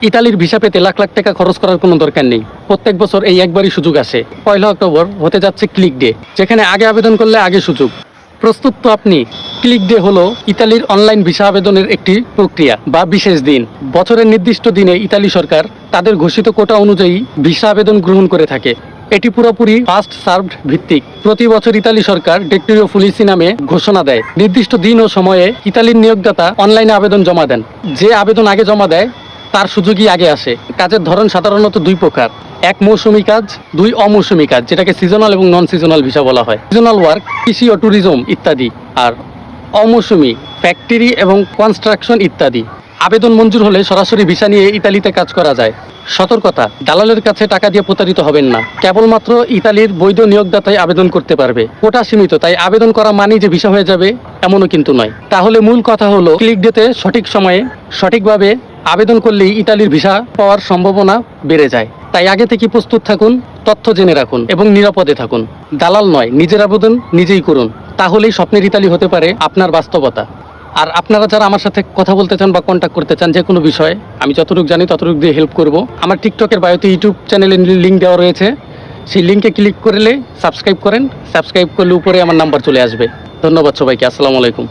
ইতালির ভিসা পেতে লাখ লাখ টাকা খরচ করার কোনো দরকার নেই। প্রত্যেক বছর এই একবারই সুযোগ আছে। পয়লা অক্টোবর হতে যাচ্ছে ক্লিক ডে, যেখানে আগে আবেদন করলে আগে সুযোগ। প্রস্তুত তো আপনি। ক্লিক ডে হলো ইতালির অনলাইন ভিসা আবেদনের একটি প্রক্রিয়া বা বিশেষ দিন। বছরের নির্দিষ্ট দিনে ইতালি সরকার তাদের ঘোষিত কোটা অনুযায়ী ভিসা আবেদন গ্রহণ করে থাকে। এটি পুরোপুরি ফার্স্ট সার্ভড ভিত্তিক। প্রতি বছর ইতালি সরকার ডেক্টরিও ফুলিসি নামে ঘোষণা দেয়। নির্দিষ্ট দিন ও সময়ে ইতালির নিয়োগদাতা অনলাইনে আবেদন জমা দেন। যে আবেদন আগে জমা দেয় তার সুযোগই আগে আসে। কাজের ধরন সাধারণত দুই প্রকার। এক মৌসুমী কাজ, দুই অমৌসুমী কাজ, যেটাকে সিজনাল এবং নন সিজনাল ভিসা বলা হয়। সিজনাল ওয়ার্ক কৃষি ও ট্যুরিজম ইত্যাদি। আর অমৌসুমী ফ্যাক্টরি এবং কনস্ট্রাকশন ইত্যাদি। আবেদন মঞ্জুর হলে সরাসরি ভিসা নিয়ে ইতালিতে কাজ করা যায়। সতর্কতা, দালালের কাছে টাকা দিয়ে প্রতারিত হবেন না। কেবলমাত্র ইতালির বৈধ নিয়োগদাতাই আবেদন করতে পারবে। কোটা সীমিত, তাই আবেদন করা মানেই যে ভিসা হয়ে যাবে, এমনও কিন্তু নয়। তাহলে মূল কথা হলো ক্লিক ডেতে সঠিক সময়ে সঠিকভাবে আবেদন করলেই ইতালির ভিসা পাওয়ার সম্ভাবনা বেড়ে যায়। তাই আগে থেকে প্রস্তুত থাকুন, তথ্য জেনে রাখুন এবং নিরাপদে থাকুন। দালাল নয়, নিজের আবেদন নিজেই করুন। তাহলেই স্বপ্নের ইতালি হতে পারে আপনার বাস্তবতা। আর আপনারা যারা আমার সাথে কথা বলতে চান বা কন্ট্যাক্ট করতে চান যে কোনো বিষয়ে, আমি যতটুকু জানি ততটুকু দিয়ে হেল্প করব। আমার টিকটকের বায়োতে ইউটিউব চ্যানেলে লিঙ্ক দেওয়া রয়েছে। সেই লিঙ্কে ক্লিক করলে সাবস্ক্রাইব করেন। সাবস্ক্রাইব করলে উপরে আমার নাম্বার চলে আসবে। ধন্যবাদ সবাইকে। আসসালামু আলাইকুম।